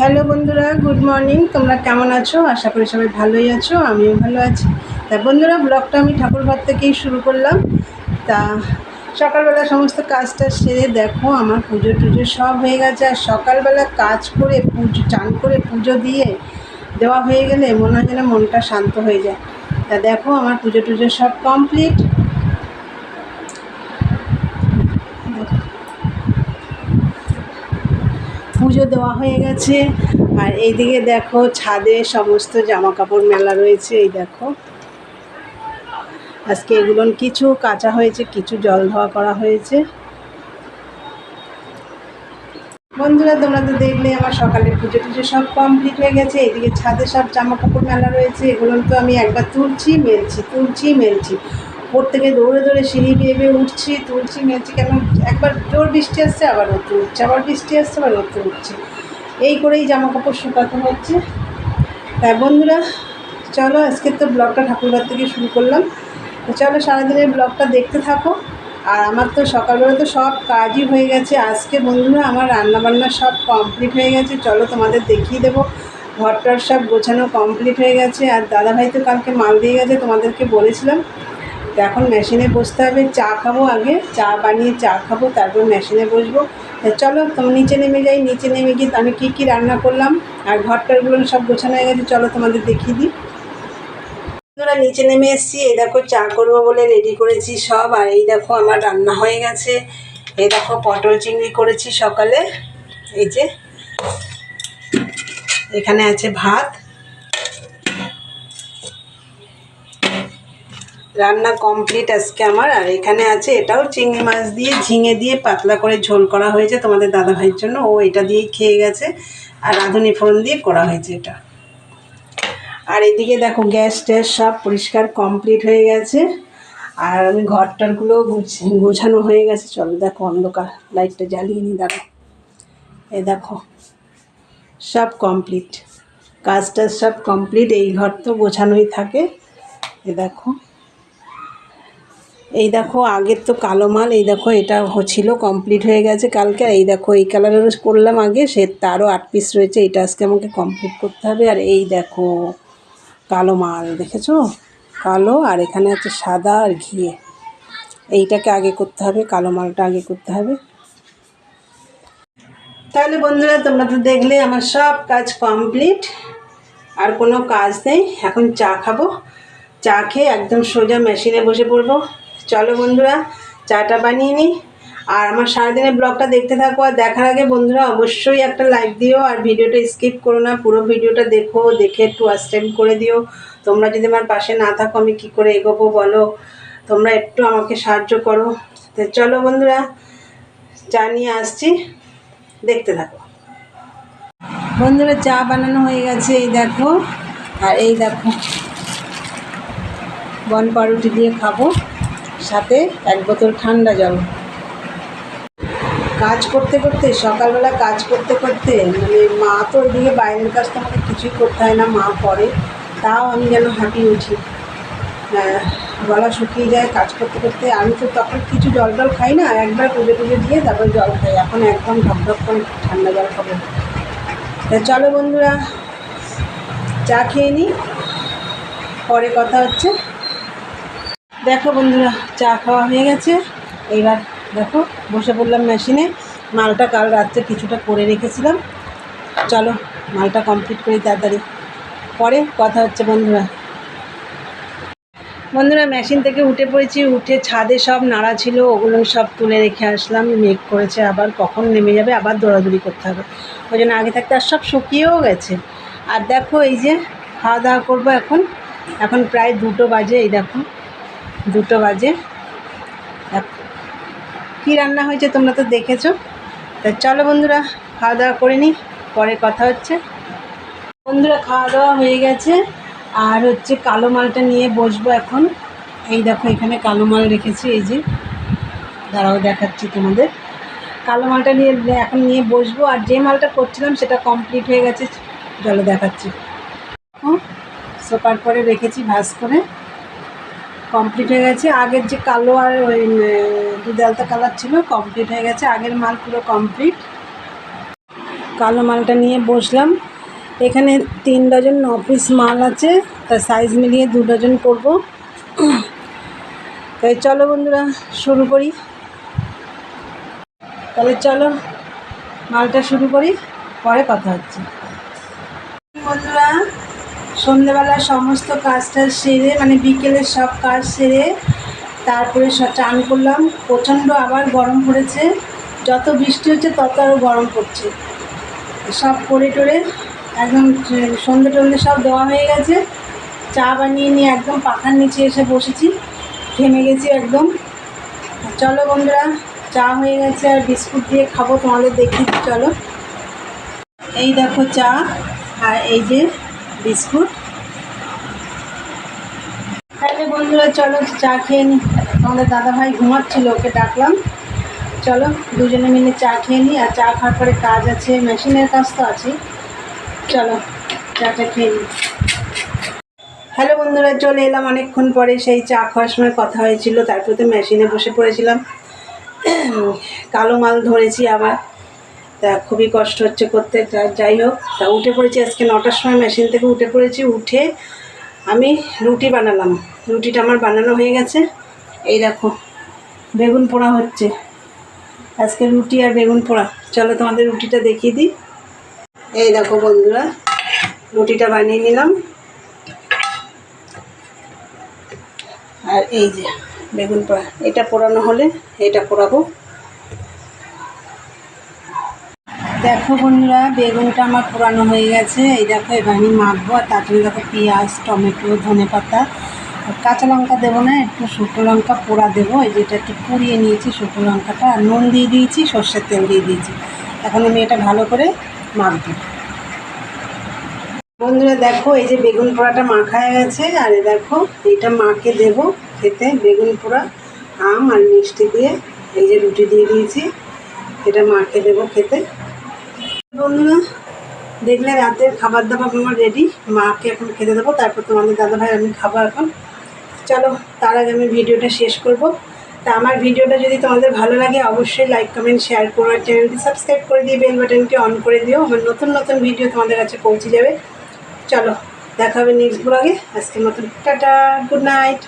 Hello বন্ধুরা, good morning. তোমরা কেমন আছো? আশা করি সবাই ভালোই আছো, আমিও ভালো আছি। তা বন্ধুরা, ব্লগটা আমি ঠাকুরঘর থেকেই শুরু করলাম। তা সকালবেলা সমস্ত কাজটা সেরে দেখো, আমার পুজো টুজো সব হয়ে গেছে। আর সকালবেলা কাজ করে পুজো, চান করে পুজো দিয়ে দেওয়া হয়ে গেলে মনে হয় যেন মনটা শান্ত হয়ে যায়। তা দেখো, আমার পুজো টুজো সব কমপ্লিট পুজো দেওয়া হয়ে গেছে। আর এইদিকে দেখো ছাদে সমস্ত জামা কাপড় মেলা রয়েছে, এই দেখো। আজকে এগুলো কিছু কাঁচা হয়েছে, কিছু জল ধোয়া করা হয়েছে। বন্ধুরা, তোমরা তো দেখলে আমার সকালে পুজো টুজো সব কমপ্লিট হয়ে গেছে। এদিকে ছাদে সব জামা কাপড় মেলা রয়েছে, এগুলো তো আমি একবার তুলছি, মেলছি তুলছি, মেলছি। ওপর থেকে দৌড়ে দৌড়ে সিঁড়ি বেয়ে বেয়ে উঠছি, তুলছি মেয়েছি কেন একবার জোর বৃষ্টি আসছে, আবার রোদ উঠছে, আবার বৃষ্টি আসছে, আবার রোদ উঠছে। এই করেই জামা কাপড় শুকাতে হচ্ছে। তাই বন্ধুরা, চলো আজকে তো ব্লগটা ঠাকুরঘর থেকে শুরু করলাম। তো চলো সারাদিনের ব্লগটা দেখতে থাকো। আর আমার তো সকালবেলা তো সব কাজই হয়ে গেছে। আজকে বন্ধুরা, আমার রান্নাবান্না সব কমপ্লিট হয়ে গেছে। চলো তোমাদের দেখিয়ে দেবো। ঘরটার সব গোছানো কমপ্লিট হয়ে গেছে। আর দাদাভাই তো কালকে মাল দিয়ে গেছে, তোমাদেরকে বলেছিলাম। তো এখন মেশিনে বসতে হবে, চা খাব আগে, চা বানিয়ে চা খাব, তারপর মেশিনে বসবো। চলো তুমি নিচে নেমে যাই, নিচে নেমে গিয়ে আমি কী কী রান্না করলাম আর ঘরটারগুলো সব গোছানো হয়ে গেছে, চলো তোমাদের দেখিয়ে দিই। বন্ধুরা, নিচে নেমে এসেছি, এই দেখো চা করব বলে রেডি করেছি সব, আর এই দেখো আমার রান্না হয়ে গেছে। এই দেখো পটল চিংড়ি করেছি সকালে, এই যে। এখানে আছে ভাত রান্না কমপ্লিট আজকে আমার। আর এখানে আছে, এটাও চিংড়ি মাছ দিয়ে ঝিঙে দিয়ে পাতলা করে ঝোল করা হয়েছে তোমাদের দাদা ভাইয়ের জন্য। ও এটা দিয়েই খেয়ে গেছে, আর রাঁধুনি ফোড়ন দিয়ে করা হয়েছে এটা। আর এদিকে দেখো, গ্যাস ট্যাস সব পরিষ্কার কমপ্লিট হয়ে গেছে। আর আমি ঘরটারগুলো গোছানো হয়ে গেছে। চলো দেখো, অন্ধকার, লাইটটা জ্বালিয়ে নি দাঁড়ো এ দেখো, সব কমপ্লিট কাজ টাজ সব কমপ্লিট এই ঘর তো গোছানোই থাকে। এ দেখো। এই দেখো, আগের তো কালো মাল, এই দেখো, এটা ছিল কমপ্লিট হয়ে গেছে কালকে। এই দেখো, এই কালারেরও করলাম আগে, সে তারও আট পিস রয়েছে, এটা আজকে আমাকে কমপ্লিট করতে হবে। আর এই দেখো, কালো মাল, দেখেছ? কালো, আর এখানে আছে সাদা আর ঘিয়ে এইটাকে আগে করতে হবে, কালো মালটা আগে করতে হবে। তাহলে বন্ধুরা, তোমরা তো দেখলে আমার সব কাজ কমপ্লিট আর কোনো কাজ নেই, এখন চা খাব। চা খেয়ে একদম সোজা মেশিনে বসে পড়ব। চলো বন্ধুরা, চাটা বানিয়ে নিই আর আমার সারাদিনের ব্লগটা দেখতে থাকো আর দেখার আগে বন্ধুরা, অবশ্যই একটা লাইক দিও আর ভিডিওটা স্কিপ করো না। পুরো ভিডিওটা দেখো, দেখে একটু আস্টেম করে দিও। তোমরা যদি আমার পাশে না থাকো, আমি কী করে এগোবো বলো? তোমরা একটু আমাকে সাহায্য করো। তো চলো বন্ধুরা, চা নিয়ে আসছি। দেখতে থাকো। বন্ধুরা, চা বানানো হয়ে গেছে, এই দেখো। আর এই দেখো, বন পাউরুটি দিয়ে খাব। সাথে এক বোতল ঠান্ডা জল। কাজ করতে করতে সকালবেলা কাজ করতে করতে মানে মা তো ওইদিকে বাইরের কাজ তো আমাকে কিছুই করতে হয় না মা করে তাও আমি যেন হাঁপিয়ে উঠি। হ্যাঁ, গলা শুকিয়ে যায় কাজ করতে করতে। আমি তো তখন কিছু জল টল খাই না একবার পুজো টুজো দিয়ে তারপর জল খাই। এখন একদম ঢকঢক করে ঠান্ডা জল খাব। তা চলো বন্ধুরা চা খেয়ে নিই পরে কথা হচ্ছে। দেখো বন্ধুরা, চা খাওয়া হয়ে গেছে। এইবার দেখো, বসে পড়লাম মেশিনে মালটা কাল রাত্রে কিছুটা করে রেখেছিলাম। চলো, মালটা কমপ্লিট করি তাড়াতাড়ি। পরে কথা হচ্ছে বন্ধুরা। বন্ধুরা মেশিন থেকে উঠে পড়েছি। উঠে ছাদে সব নাড়া ছিল, ওগুলো সব তুলে রেখে আসলাম। মেঘ করেছে আবার কখন নেমে যাবে, আবার দৌড়াদৌড়ি করতে হবে। ওই জন্য আগে থাকতে আর সব শুকিয়েও গেছে। আর দেখো, এই যে খাওয়া দাওয়া করব এখন। এখন প্রায় দুটো বাজে, এই দেখো। দুটো বাজে। কী রান্না হয়েছে তোমরা তো দেখেছ। তা চলো বন্ধুরা, খাওয়া দাওয়া করে নিই পরে কথা হচ্ছে। বন্ধুরা, খাওয়া দাওয়া হয়ে গেছে। আর হচ্ছে কালো মালটা নিয়ে বসবো এখন। এই দেখো, এখানে কালো মাল রেখেছি, এই যে। দাঁড়াও, দেখাচ্ছি তোমাদের। কালো মালটা নিয়ে এখন নিয়ে বসবো। আর যে মালটা করছিলাম, সেটা কমপ্লিট হয়ে গেছে। জলে দেখাচ্ছি। সোপার করে রেখেছি ভাজ করে। কমপ্লিট হয়ে গেছে। আগের যে কালো আর ওই দুধ আলতা কালার ছিল কমপ্লিট হয়ে গেছে। আগের মাল পুরো কমপ্লিট কালো মালটা নিয়ে বসলাম। এখানে তিন ডজন ন পিস মাল আছে তার সাইজ মিলিয়ে দু ডজন করব। তাই চলো বন্ধুরা, শুরু করি। তাহলে চলো, মালটা শুরু করি, পরে কথা হচ্ছে। বন্ধুরা সন্ধেবেলা সমস্ত কাজটা সেরে মানে বিকেলের সব কাজ সেরে তারপরে চান করলাম। প্রচণ্ড আবার গরম পড়েছে। যত বৃষ্টি হচ্ছে তত আরও গরম পড়ছে। সব করে টোরে একদম আহ, সন্ধে টন্ধে সব দেওয়া হয়ে গেছে। চা বানিয়ে নিয়ে একদম পাখার নিচে এসে বসেছি। ঘেমে গেছি একদম। চলো বন্ধুরা চা হয়ে গেছে আর বিস্কুট দিয়ে খাব তোমাদের দেখি চলো। এই দেখো চা আর এই যে বিস্কুট। তাহলে বন্ধুরা, চলো চা খেয়ে নি। আমাদের দাদাভাই ঘুমাচ্ছিল, ওকে ডাকলাম। চলো দুজনে মিলে চা খেয়ে নিই আর চা খাওয়ার পরে কাজ আছে, মেশিনের কাজ তো আছে চলো চাটা খেয়ে নিই হ্যালো বন্ধুরা, চলে এলাম অনেকক্ষণ পরে। সেই চা খাওয়ার সময় কথা হয়েছিল, তারপর তো মেশিনে বসে পড়েছিলাম। কালো মাল ধরেছি আবার। তা খুবই কষ্ট হচ্ছে করতে। যাই হোক, তা উঠে পড়েছি আজকে নটার সময়, মেশিন থেকে উঠে পড়েছি, উঠে আমি রুটি বানালাম। রুটিটা আমার বানানো হয়ে গেছে। এই দেখো, বেগুন পোড়া হচ্ছে। আজকে রুটি আর বেগুন পোড়া। চলো তোমাদের রুটিটা দেখিয়ে দিই। এই দেখো বন্ধুরা, রুটিটা বানিয়ে নিলাম। আর এই যে বেগুন পোড়া, এটা পোড়ানো হলে এটা পোড়াবো। দেখো বন্ধুরা, বেগুনটা আমার পোড়ানো হয়ে গেছে। এই দেখো, এবার আমি মাখবো। আর তার জন্য দেখো পেঁয়াজ, টমেটো, ধনে পাতা। কাঁচা লঙ্কা দেবো না, একটু শুকনো লঙ্কা পোড়া দেবো। এই যেটা একটু পুড়িয়ে নিয়েছি শুকনো লঙ্কাটা। আর নুন দিয়ে দিয়েছি, সর্ষের তেল দিয়ে দিয়েছি। এখন আমি এটা ভালো করে মাখবো। বন্ধুরা, দেখো, এই যে বেগুন পোড়াটা মাখা হয়ে গেছে। আর এই দেখো, এইটা মাকে দেবো খেতে। বেগুন পোড়া, আম আর মিষ্টি দিয়ে এই যে রুটি দিয়ে দিয়েছি। এটা মাকে দেবো খেতে। বন্ধুরা, দেখলে রাতের খাবার দাবার আমার রেডি মাকে এখন খেতে দেবো, তারপর তোমাদের দাদা ভাই আমি খাব এখন। চলো, তার আগে আমি ভিডিওটা শেষ করব। তা আমার ভিডিওটা যদি তোমাদের ভালো লাগে, অবশ্যই লাইক কমেন্ট শেয়ার করো আর চ্যানেলটি সাবস্ক্রাইব করে দিয়ে বেল বাটনটি অন করে দিও। আমার নতুন নতুন ভিডিও তোমাদের কাছে পৌঁছে যাবে। চলো, দেখা হবে নেক্সট ব্লগে আজকের মতন টাটা গুড নাইট